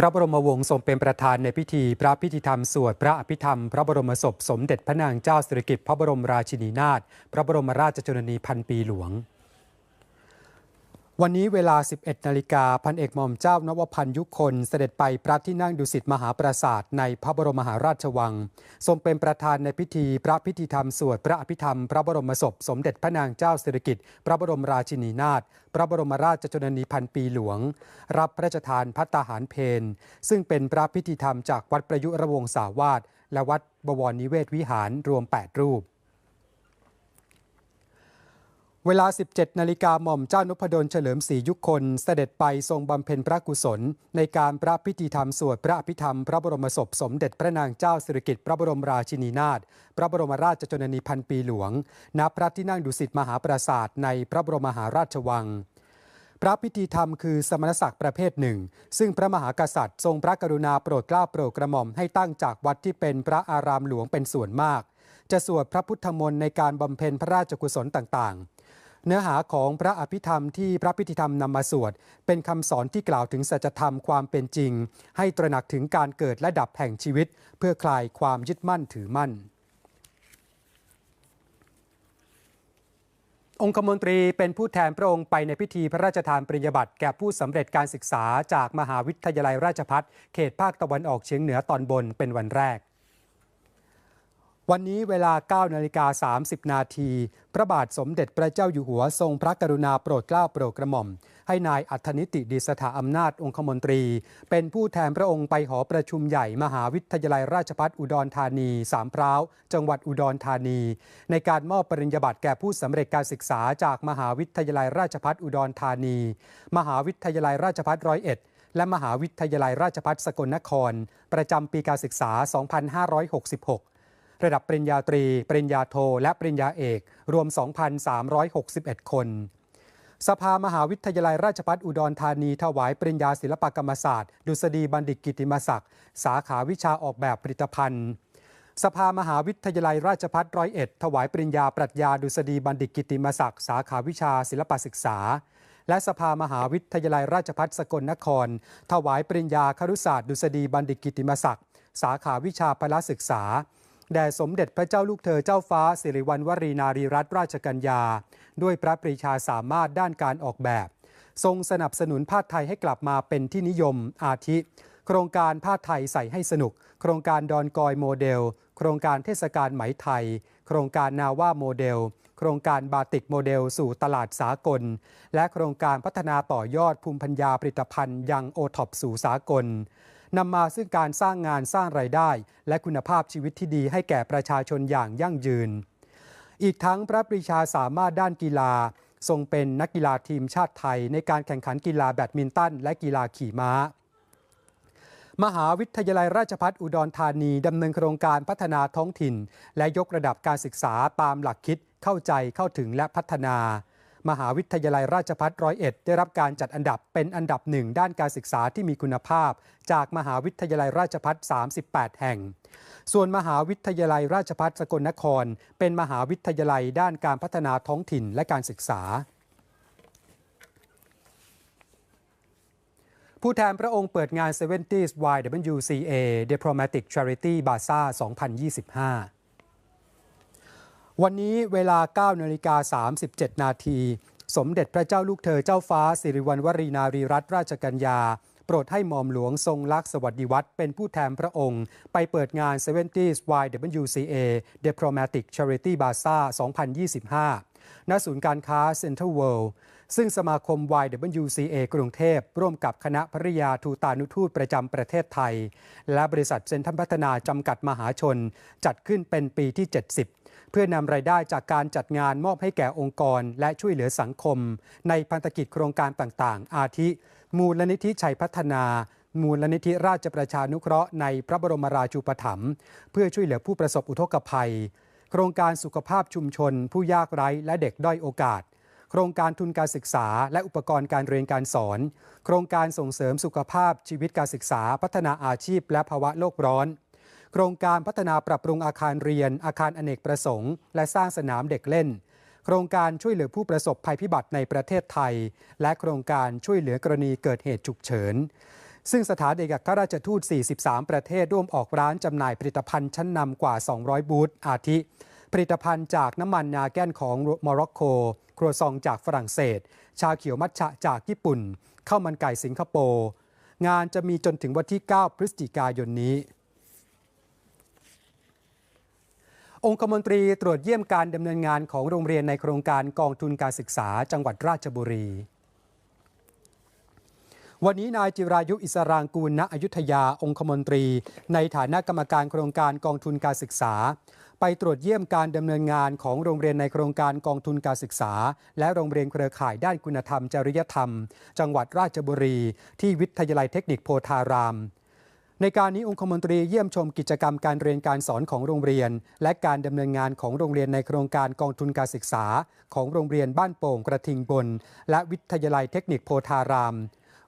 พระบรมวงศ์ทรงเป็นประธานในพิธี พระพิธีธรรมสวดพระอภิธรรม พระบรมศพสมเด็จพระนางเจ้าสิริกิติ์พระบรมราชินีนาถพระบรมราชชนนีพันปีหลวง วันนี้เวลา 11 นาฬิกาพันเอกหม่อมเจ้านวพันธ์ยุคนเสด็จไปพระที่นั่งดุสิตมหาปราสาทในพระบรมมหาราชวัง ทรงเป็นประธานในพิธีพระพิธีธรรมสวดพระอภิธรรม พระบรมศพ สมเด็จพระนางเจ้าสิริกิติ์พระบรมราชินีนาถพระบรมราชชนนีพันปีหลวง รับพระราชทานพัตตาหารเพนซึ่งเป็นพระพิธีธรรมจากวัดประยุระวงศาวาสและวัดบวรนิเวศวิหารรวม 8 รูป เวลา 17 นาฬิกาหม่อมเจ้านพดลเฉลิมศรียุคคนเสด็จไปทรงบำเพ็ญพระกุศล ในการพระพิธีธรรมสวดพระอภิธรรม พระบรมศพสมเด็จพระนางเจ้าสิริกิติ์พระบรมราชินีนาถพระบรมราชชนนีพันปีหลวง ณ พระที่นั่งดุสิตมหาปราสาทในพระบรมมหาราชวัง พระพิธีธรรมคือสมณศักดิ์ประเภทหนึ่ง ซึ่งพระมหากษัตริย์ทรงพระกรุณาโปรดเกล้าโปรดกระหม่อมให้ตั้งจากวัดที่เป็นพระอารามหลวงเป็นส่วนมาก จะสวดพระพุทธมนต์ในการบำเพ็ญพระราชกุศลต่างๆ เนื้อหาของพระอภิธรรมที่พระพิธีธรรมนำมาสวด เป็นคำสอนที่กล่าวถึงสัจธรรมความเป็นจริง ให้ตระหนักถึงการเกิดและดับแห่งชีวิต เพื่อคลายความยึดมั่นถือมั่น องคมนตรีเป็นผู้แทนพระองค์ไปในพิธีพระราชทานปริญญาบัตรแก่ผู้สำเร็จการศึกษาจากมหาวิทยาลัยราชภัฏเขตภาคตะวันออกเฉียงเหนือตอนบนเป็นวันแรกวันนี้เวลา 9 นาฬิกา 30 นาที พระบาทสมเด็จพระเจ้าอยู่หัวทรงพระกรุณาโปรดเกล้าโปรดกระหม่อม ให้นายอัธนิติดีสถาอำนาจองคมนตรี เป็นผู้แทนพระองค์ไปหอประชุมใหญ่มหาวิทยาลัยราชภัฏอุดรธานีสามพร้าวจังหวัดอุดรธานี ในการมอบปริญญาบัตรแก่ผู้สำเร็จการศึกษาจากมหาวิทยาลัยราชภัฏอุดรธานี มหาวิทยาลัยราชภัฏร้อยเอ็ดและมหาวิทยาลัยราชภัฏสกลนคร ประจำปีการศึกษา 2566 ระดับปริญญาตรี ปริญญาโท และปริญญาเอก รวม 2,361 คน สภามหาวิทยาลัยราชภัฏอุดรธานี ถวายปริญญาศิลปกรรมศาสตร์ ดุษฎีบัณฑิตกิติมศักดิ์ สาขาวิชาออกแบบผลิตภัณฑ์ สภามหาวิทยาลัยราชภัฏร้อยเอ็ดถวายปริญญาปรัชญาดุษฎีบัณฑิตกิติมศักดิ์ สาขาวิชาศิลปศึกษาและสภามหาวิทยาลัยราชภัฏสกลนคร ถวายปริญญาครุศาสตร์ดุษฎีบัณฑิตกิติมศักดิ์ สาขาวิชาพละศึกษา แด่สมเด็จพระเจ้าลูกเธอเจ้าฟ้าสิริวัณวรีนารีรัตนราชกัญญา ด้วยพระปรีชาสามารถด้านการออกแบบ ทรงสนับสนุนผ้าไทยให้กลับมาเป็นที่นิยมอาทิ โครงการผ้าไทยใส่ให้สนุก โครงการดอนกอยโมเดล โครงการเทศกาลไหมไทย โครงการนาว่าโมเดล โครงการบาติกโมเดล สู่ตลาดสากล และโครงการพัฒนาต่อยอดภูมิปัญญาผลิตภัณฑ์ยังโอท็อปสู่สากล นำมาซึ่งการสร้างงานสร้างไรายได้ และคุณภาพชีวิตที่ดีให้แก่ประชาชนอย่างยั่งยืน อีกทั้งพระปรีชาสามารถด้านกีฬา ทรงเป็นนักกีฬาทีมชาติไทย ในการแข่งขันกีฬาแบดมินตัน และกีฬาขี่ม้า มหาวิทยาลัยราชภัฏอุดรธานีดำเนินโครงการพัฒนาท้องถิ่น และยกระดับการศึกษาตามหลักคิดเข้าใจเข้าถึงและพัฒนา มหาวิทยาลัยราชภัฏร้อยเอ็ดได้รับการจัดอันดับเป็นอันดับหนึ่งด้านการศึกษาที่มีคุณภาพ จากมหาวิทยาลัยราชภัฏ38 แห่ง ส่วนมหาวิทยาลัยราชภัฏสกลนคร เป็นมหาวิทยาลัยด้านการพัฒนาท้องถิ่นและการศึกษาผู้แทนพระองค์เปิดงาน 70s YWCA Diplomatic Charity Bazaar 2025 วันนี้เวลา9นาฬิกา37 นาที สมเด็จพระเจ้าลูกเธอเจ้าฟ้า สิริวัณวรีนารีรัตนราชกัญญา โปรดให้หม่อมหลวงทรงลักษณ์สวัสดิวัตรเป็นผู้แทนพระองค์ ไปเปิดงาน 70s YWCA Diplomatic Charity Bazaar 2025 ณ ศูนย์การค้า Central World ซึ่งสมาคม YWCA กรุงเทพ ร่วมกับคณะภริยาทูตานุทูตประจำประเทศไทย และบริษัทเซ็นทรัลพัฒนาจำกัดมหาชน จัดขึ้นเป็นปีที่ 70 เพื่อนำรายได้จากการจัดงานมอบให้แก่องค์กร และช่วยเหลือสังคม ในพันธกิจโครงการต่างๆ อาทิ มูลนิธิชัยพัฒนา มูลนิธิราชประชานุเคราะห์ในพระบรมราชูปถัมภ์เพื่อช่วยเหลือผู้ประสบอุทกภัย โครงการสุขภาพชุมชน ผู้ยากไร้และเด็กด้อยโอกาสโครงการทุนการศึกษา และอุปกรณ์การเรียนการสอน โครงการส่งเสริมสุขภาพชีวิตการศึกษา พัฒนาอาชีพ และภาวะโลกร้อน ครงการพัฒนาปรับปรุงอาคารเรียน อาคารอเนกประสงค์ และสร้างสนามเด็กเล่น โครงการช่วยเหลือผู้ประสบภัยพิบัติในประเทศไทย และโครงการช่วยเหลือกรณีเกิดเหตุฉุกเฉิน ซึ่งสถานเอกอัครราชทูต 43 ประเทศร่วมออกร้านจำหน่ายผลิตภัณฑ์ชั้นนำกว่า 200 บูธอาทิ ผลิตภัณฑ์จากน้ำมันนาแก้นของโมร็อกโก ครัวซองจากฝรั่งเศส ชาเขียวมัทฉะจากญี่ปุ่นข้าวมันไก่สิงคโปร์งานจะมีจนถึงวันที่ 9 พฤศจิกายนนี้ องคมนตรีตรวจเยี่ยมการดำเนินงานของโรงเรียนในโครงการกองทุนการศึกษาจังหวัดราชบุรี วันนี้นายจิรายุอิสรางกูลณอยุธยาองคมนตรี ในฐานะกรรมการโครงการกองทุนการศึกษา ไปตรวจเยี่ยมการดำเนินงานของโรงเรียนในโครงการกองทุนการศึกษา และโรงเรียนเครือข่ายด้านคุณธรรมจริยธรรม จังหวัดราชบุรี ที่วิทยาลัยเทคนิคโพธาราม ในการนี้องคมนตรีเยี่ยมชมกิจกรรมการเรียนการสอนของโรงเรียน และการดำเนินงานของโรงเรียนในโครงการกองทุนการศึกษา ของโรงเรียนบ้านโป่งกระทิงบน และวิทยาลัยเทคนิคโพธาราม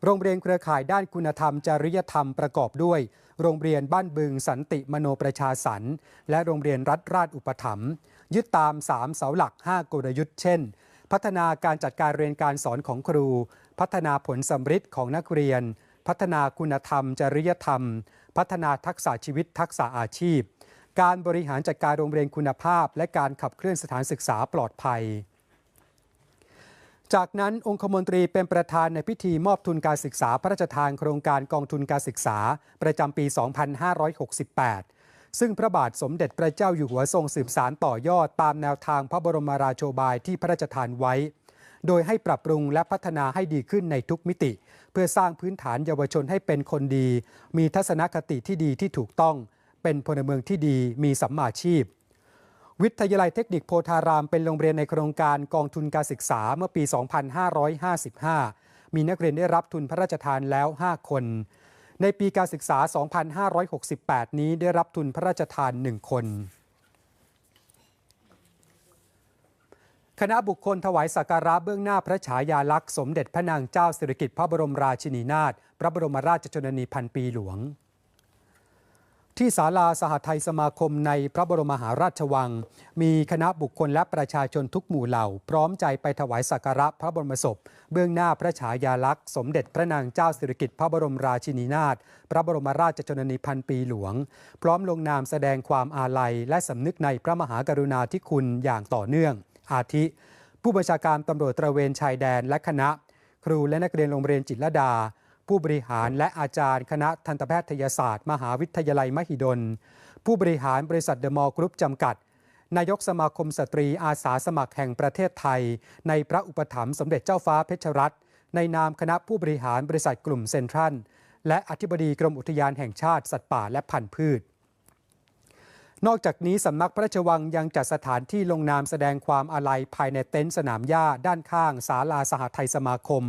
โรงเรียนเครือข่ายด้านคุณธรรม จริยธรรมประกอบด้วย โรงเรียนบ้านบึงสันติมโนประชาสรรค์และโรงเรียนรัฐราชอุปถัมภ์ยึดตาม 3 เสาหลัก 5 กลยุทธ์เช่น พัฒนาการจัดการเรียนการสอนของครู พัฒนาผลสำฤทธิ์ของนักเรียน พัฒนาคุณธรรม จริยธรรม พัฒนาทักษะชีวิตทักษะอาชีพ การบริหารจัดการโรงเรียนคุณภาพ และการขับเคลื่อนสถานศึกษาปลอดภัย จากนั้นองคมนตรีเป็นประธานในพิธีมอบทุนการศึกษาพระราชทานโครงการกองทุนการศึกษา ประจำปี 2568ซึ่งพระบาทสมเด็จพระเจ้าอยู่หัวทรงสืบสารต่อยอดตามแนวทางพระบรมราโชบายที่พระราชทานไว้ โดยให้ปรับปรุงและพัฒนาให้ดีขึ้นในทุกมิติ เพื่อสร้างพื้นฐานเยาวชนให้เป็นคนดี มีทัศนคติที่ดีที่ถูกต้อง เป็นพลเมืองที่ดีมีสัมมาชีพ วิทยาลัยเทคนิคโพธารามเป็นโรงเรียนในโครงการกองทุนการศึกษาเมื่อปี 2555 มีนักเรียนได้รับทุนพระราชทานแล้ว 5 คน ในปีการศึกษา 2568 นี้ได้รับทุนพระราชทาน 1 คน คณะบุคคลถวายสักการะเบื้องหน้าพระฉายาลักษณ์สมเด็จพระนางเจ้าสิริกิติ์พระบรมราชินีนาถพระบรมราชชนนีพันปีหลวง ที่ศาลาสหไทยสมาคมในพระบรมมหาราชวัง มีคณะบุคคลและประชาชนทุกหมู่เหล่า พร้อมใจไปถวายสักการะพระบรมศพ เบื้องหน้าพระฉายาลักษณ์สมเด็จพระนางเจ้าสิริกิติ์พระบรมราชินีนาถพระบรมราชชนนีพันปีหลวง พร้อมลงนามแสดงความอาลัยและสำนึกในพระมหากรุณาธิคุณอย่างต่อเนื่อง อาทิ ผู้บัญชาการตำรวจตระเวนชายแดนและคณะ ครูและนักเรียนโรงเรียนจิตรดา ผู้บริหารและอาจารย์คณะทันตแพทยศาสตร์ มหาวิทยาลัยมหิดล ผู้บริหารบริษัทเดอะมอลล์กรุ๊ปจำกัด นายกสมาคมสตรีอาสาสมัครแห่งประเทศไทย ในพระอุปถัมภ์สมเด็จเจ้าฟ้าเพชรรัตน์ในนามคณะผู้บริหารบริษัทกลุ่มเซ็นทรัลและอธิบดีกรมอุทยานแห่งชาติสัตว์ป่าและพันธุ์พืช นอกจากนี้สำนักพระราชวังยังจัดสถานที่ลงนามแสดงความอาลัยภายในเต็นท์สนามหญ้าด้านข้างศาลาสหไทยสมาคม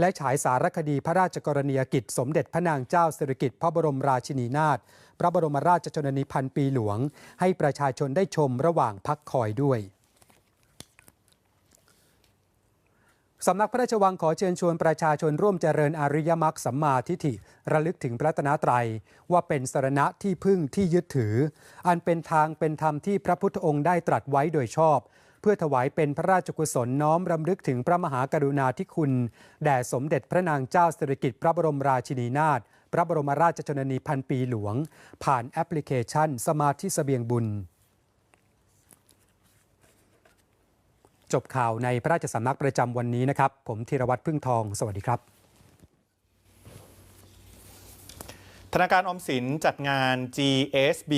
และฉายสารคดีพระราชกรณียกิจ สมเด็จพระนางเจ้าสิริกิติ์พระบรมราชินีนาถพระบรมราชชนนีพันปีหลวง ให้ประชาชนได้ชมระหว่างพักคอยด้วย สำนักพระราชวังขอเชิญชวนประชาชนร่วมเจริญอริยมรรคสัมมาทิฏฐิ ระลึกถึงพระรัตนตรว่าเป็นสรณะที่พึ่งที่ยึดถือ อันเป็นทางเป็นธรรมที่พระพุทธองค์ได้ตรัสไว้โดยชอบ เพื่อถวายเป็นพระราชกุศลน้อมรำลึกถึงพระมหากรุณาธิคุณ แด่สมเด็จพระนางเจ้าสิริกิติ์พระบรมราชินีนาถพระบรมราชชนนีพันปีหลวง ผ่านแอปพลิเคชันสมาธิเสบียงบุญ จบข่าวในพระราชสำนักประจำวันนี้นะครับ ผมธีรวัตรพึ่งทอง สวัสดีครับธนาคารอมสินจัดงาน GSB